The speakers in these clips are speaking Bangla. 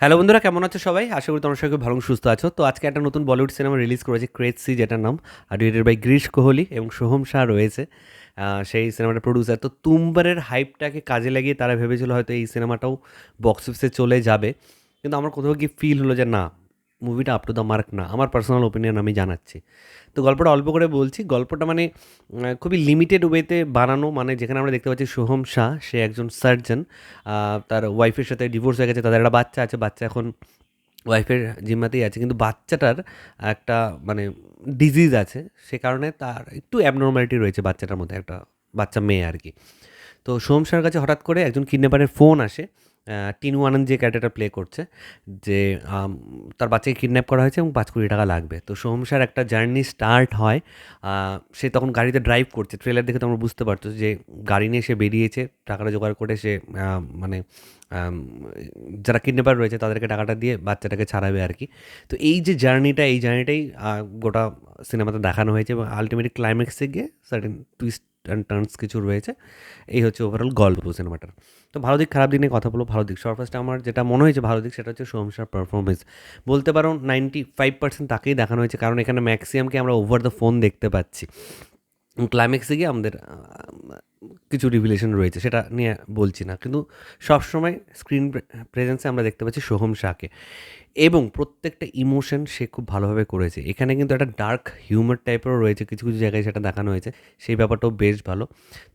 হ্যালো বন্ধুরা, কেমন আছো সবাই? আশা করি তোমার সঙ্গে ভালো সুস্থ আছো। তো আজকে একটা নতুন বলিউড সিনেমা রিলিজ করেছে ক্রেজ সি যেটার নাম, আর ডিরেক্টেড বাই গ্রীশ কোহলি এবং সোহম শাহ রয়েছে। সেই সিনেমাটা প্রডিউসার তো তুম্বারের হাইপটাকে কাজে লাগিয়ে তারা ভেবেছিল হয়তো এই সিনেমাটাও বক্স অফিসে চলে যাবে। কিন্তু আমার কোথাও গিয়ে ফিল হলো যে না মুভিটা আপ টু দ্য মার্ক না। আমার পার্সোনাল ওপিনিয়ন আমি জানাচ্ছি। তো গল্পটা অল্প করে বলছি। গল্পটা মানে খুবই লিমিটেড ওয়েতে বানানো। মানে যেখানে আমরা দেখতে পাচ্ছি সোহম শাহ, সে একজন সার্জন তার ওয়াইফের সাথে ডিভোর্স হয়ে গেছে, তাদের একটা বাচ্চা আছে। বাচ্চা এখন ওয়াইফের জিম্মাতেই আছে। কিন্তু বাচ্চাটার একটা মানে ডিজিজ আছে। সে কারণে তার একটু অ্যাবনর্মালিটি রয়েছে বাচ্চাটার মধ্যে। একটা বাচ্চা মেয়ে আর কি। তো সোমসার কাছে হঠাৎ করে একজন কিডন্যাপারের ফোন আসে। টিনু আনন্দ যে ক্যারেক্টারটা প্লে করছে, যে তার বাচ্চাকে কিডন্যাপ করা হয়েছে এবং পাঁচ কোটি টাকা লাগবে। তো সোমসার একটা জার্নি স্টার্ট হয় সে তখন গাড়িতে ড্রাইভ করছে। ট্রেলার দেখে তোমরা বুঝতে পারছ যে, গাড়ি নিয়ে সে বেরিয়েছে, টাকাটা জোগাড় করে সে মানে যারা কিডন্যাপার রয়েছে তাদেরকে টাকাটা দিয়ে বাচ্চাটাকে ছাড়াবে আর কি। তো এই যে জার্নিটা এই জার্নিটাই গোটা সিনেমাতে দেখানো হয়েছে এবং আলটিমেটলি ক্লাইম্যাক্সে গিয়ে সার্টেন টুইস্ট অ্যান্ড টার্নস কিছু রয়েছে। এই হচ্ছে ওভারঅল গল্প সিনেমাটার তো ভালো দিক খারাপ দিক নিয়ে কথা বলব, ভালো দিক। সরফার্স্টে আমার যেটা মনে হয়েছে ভালো দিক, সেটা হচ্ছে সোমসার পারফরমেন্স বলতে পারো নাইনটি ফাইভ পার্সেন্ট তাকেই দেখানো হয়েছে, কারণ এখানে ম্যাক্সিমামকে আমরা ওভার দ্য ফোন দেখতে পাচ্ছি। ক্লাইম্যাক্সে গিয়ে আমাদের কিছু রিভিলেশন রয়েছে, সেটা নিয়ে বলছি না। কিন্তু সবসময় স্ক্রিন প্রেজেন্সে আমরা দেখতে পাচ্ছি সোহম শাহকে এবং প্রত্যেকটা ইমোশন সে খুব ভালোভাবে করেছে। এখানে কিন্তু একটা ডার্ক হিউমার টাইপেরও রয়েছে, কিছু কিছু জায়গায় সেটা দেখানো হয়েছে, সেই ব্যাপারটাও বেশ ভালো।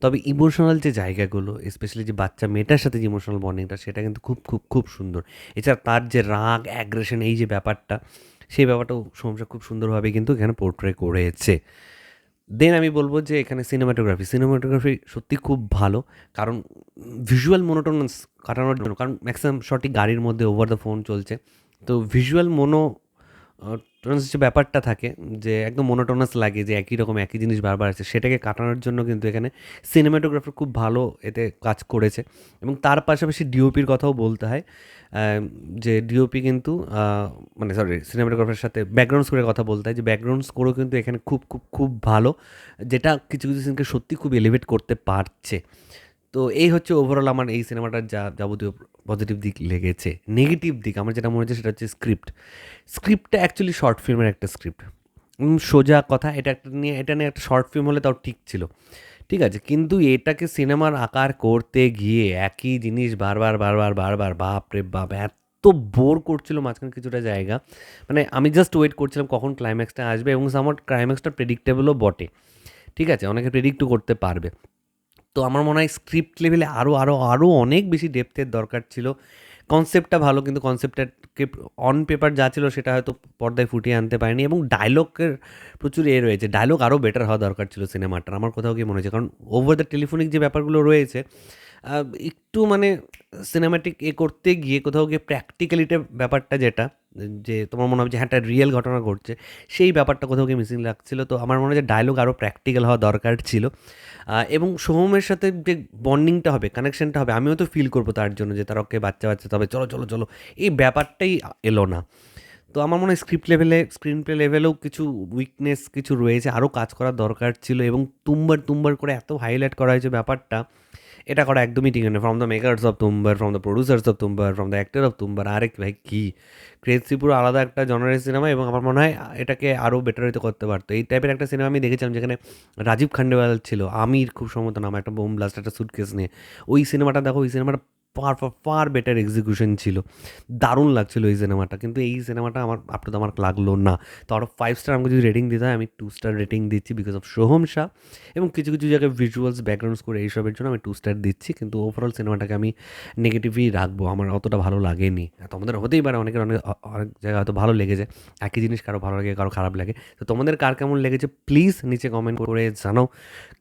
তবে ইমোশনাল যে জায়গাগুলো স্পেশালি যে বাচ্চা মেয়েটার সাথে যে ইমোশনাল বন্ডিংটা সেটা কিন্তু খুব খুব খুব সুন্দর। এছাড়া তার যে রাগ অ্যাগ্রেশন এই যে ব্যাপারটা, সেই ব্যাপারটাও সমস্যা খুব সুন্দরভাবে কিন্তু এখানে পোর্ট্রে করেছে। দেন আমি বলব যে এখানে সিনেমাটোগ্রাফি সিনেমাটোগ্রাফি সত্যি খুব ভালো, কারণ ভিজুয়াল মোনোটোনাস কাটানোর জন্য, কারণ ম্যাক্সিমাম শটই গাড়ির মধ্যে ওভার দ্য ফোন চলছে। তো ভিজুয়াল মোনো টোনাস যে ব্যাপারটা থাকে, যে একদম মোনোটোনাস লাগে, যে একই রকম একই জিনিস বারবার আছে সেটাকে কাটানোর জন্য কিন্তু এখানে সিনেমাটোগ্রাফার খুব ভালো এতে কাজ করেছে। এবং তার পাশাপাশি ডিওপির কথাও বলতে হয় যে ডিওপি কিন্তু মানে সরি সিনেমাটোগ্রাফারের সাথে ব্যাকগ্রাউন্ড স্কোরের কথা বলতে হয়, যে ব্যাকগ্রাউন্ড স্কোরও কিন্তু এখানে খুব খুব খুব ভালো, যেটা কিছু কিছু সিনকে সত্যি খুব এলিভেট করতে পারছে। তো এই হচ্ছে ওভারঅল আমার এই সিনেমাটার যা যাবতীয় পজিটিভ দিক লেগেছে। নেগেটিভ দিক আমার যেটা মনে হচ্ছে সেটা হচ্ছে স্ক্রিপ্ট স্ক্রিপ্টটা অ্যাকচুয়ালি শর্ট ফিল্মের একটা স্ক্রিপ্ট সোজা কথা, এটা একটা নিয়ে, এটা নিয়ে একটা শর্ট ফিল্ম হলে তাও ঠিক ছিল। ঠিক আছে, কিন্তু এটাকে সিনেমার আকার করতে গিয়ে একই জিনিস বারবার বারবার বারবার, বাপ রে বাপ, এত বোর করছিল মাঝখানে কিছুটা জায়গা। মানে আমি জাস্ট ওয়েট করছিলাম কখন ক্লাইম্যাক্সটা আসবে এবং আমার ক্লাইম্যাক্সটা প্রেডিক্টেবলও বটে। ঠিক আছে, অনেকে প্রেডিক্টও করতে পারবে। তো আমার মনে হয় স্ক্রিপ্ট লেভেলে আরও আরও আরও অনেক বেশি ডেপথের দরকার ছিল। কনসেপ্টটা ভালো, কিন্তু কনসেপ্টটাকে অন পেপার যা ছিল সেটা হয়তো পর্দায় ফুটিয়ে আনতে পারেনি এবং ডায়লগের প্রচুর এ রয়েছে। ডায়লগ আরও বেটার হওয়া দরকার ছিল সিনেমাটার আমার কোথাও কি মনে হয়েছে। কারণ ওভার দ্য টেলিফোনিক যে ব্যাপারগুলো রয়েছে একটু মানে সিনেমাটিক এ করতে গিয়ে কোথাও গিয়ে প্র্যাকটিক্যালিটা ব্যাপারটা যেটা যে তোমার মনে হবে যে হ্যাঁ একটা রিয়েল ঘটনা ঘটছে, সেই ব্যাপারটা কোথাও কি মিসিং লাগছিল। তো আমার মনে হয় যে ডায়লগ আরও প্র্যাকটিক্যাল হওয়া দরকার ছিল। এবং সোহমের সাথে যে বন্ডিংটা হবে কানেকশনটা হবে, আমিও তো ফিল করব তার জন্য যে তার ওকে বাচ্চা বাচ্চা তবে চলো চলো চলো। এই ব্যাপারটাই এলো না। তো আমার মনে হয় স্ক্রিপ্ট লেভেলে স্ক্রিন প্লে লেভেলেও কিছু উইকনেস কিছু রয়েছে, আরও কাজ করার দরকার ছিল এবং তুম্বার তুম্বার করে এত হাইলাইট করা হয়েছে ব্যাপারটা, এটা করা একদমই ঠিক না ফ্রম দ্য মেকার্স অফ তুম্বার ফ্রম দ্য প্রডিউসার্স অফ তুম্বার ফ্রম দ্য অ্যাক্টর অফ তুম্বার আরেক ভাই কী? ক্রেজি পুরো আলাদা একটা জনারের সিনেমা এবং আমার মনে হয় এটাকে আরও বেটার হইতে করতে পারতো। এই টাইপের একটা সিনেমা আমি দেখেছিলাম যেখানে রাজীব খান্ডেওয়াল ছিল, আমির খুব সম্ভবত নাম, একটা বোম ব্লাস্ট একটা সুটকেস নিয়ে। ওই সিনেমাটা দেখো, ওই সিনেমাটা ফার ফার বেটার এক্সিকিউশন ছিল। দারুণ লাগছিল এই সিনেমাটা কিন্তু এই সিনেমাটা আমার আপনি তো আমার লাগল না। তো অফ ফাইভ স্টার আমাকে যদি রেটিং দিতে হয়, আমি টু স্টার রেটিং দিচ্ছি বিকজ অফ সোহম শাহ এবং কিছু কিছু জায়গায় ভিজুয়ালস ব্যাকগ্রাউন্ড স্কোর এইসবের জন্য আমি টু স্টার দিচ্ছি। কিন্তু ওভারঅল সিনেমাটাকে আমি নেগেটিভই রাখব। আমার অতটা ভালো লাগেনি। তোমাদের হতেই পারে অনেকের অনেক অনেক জায়গায় হয়তো ভালো লেগেছে। একই জিনিস কারও ভালো লাগে, কারও খারাপ লাগে। তো তোমাদের কার কেমন লেগেছে? প্লিজ নিচে কমেন্ট করে জানাও।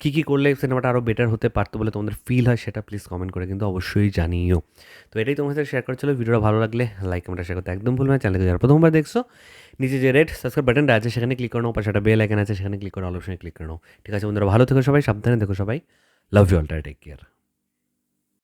কী কী করলে সিনেমাটা আরও বেটার হতে পারতো বলে তোমাদের ফিল হয়, সেটা প্লিজ কমেন্ট করে কিন্তু অবশ্যই জানিও তো এটাই তোমার সাথে শেয়ার করছিল ভিডিওটা ভালো লাগলে লাইক কমেন্ট শেয়ার করতে একদম ভুলবে চ্যানেলকে যারা প্রথমবার দেখছ, নিচে যে রেড সাবস্ক্রাইব বাটনটা আছে, সেখানে ক্লিক করো পাশে একটা বেল আইকন আছে, সেখানে ক্লিক করো অল ক্লিক করো ঠিক আছে বন্ধুরা, ভালো থেকো সবাই, সাবধানে দেখো সবাই। Love you all take care